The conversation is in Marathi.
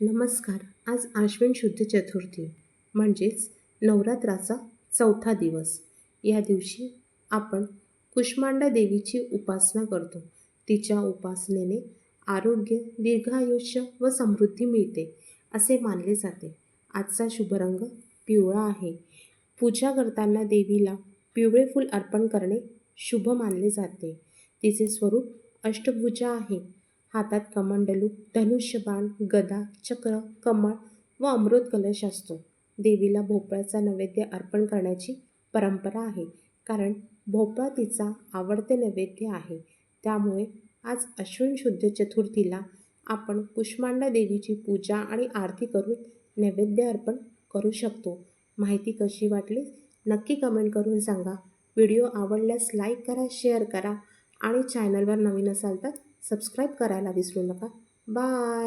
नमस्कार. आज आश्विन शुद्ध चतुर्थी म्हणजेच नवरात्राचा चौथा दिवस. या दिवशी आपण कुष्मांडा देवीची उपासना करतो. तिच्या उपासनेने आरोग्य दीर्घायुष्य व समृद्धी मिळते असे मानले जाते. आजचा शुभ रंग पिवळा आहे. पूजा करताना देवीला पिवळे फूल अर्पण करणे शुभ मानले जाते. तिचे स्वरूप अष्टभुजा आहे. हातात कमंडलू धनुष्यबाण गदा चक्र कमळ व अमृत कलश असतो. देवीला भोपळ्याचा नैवेद्य अर्पण करण्याची परंपरा आहे कारण भोपळा तिचा आवडते नैवेद्य आहे. त्यामुळे आज अश्विन शुद्ध चतुर्थीला आपण कुष्मांडा देवीची पूजा आणि आरती करून नैवेद्य अर्पण करू शकतो. माहिती कशी वाटली? नक्की कमेंट करून सांगा. व्हिडिओ आवडल्यास लाईक करा शेअर करा आणि चॅनलवर नवीन असाल तर सबस्क्राईब करायला विसरू नका. बाय.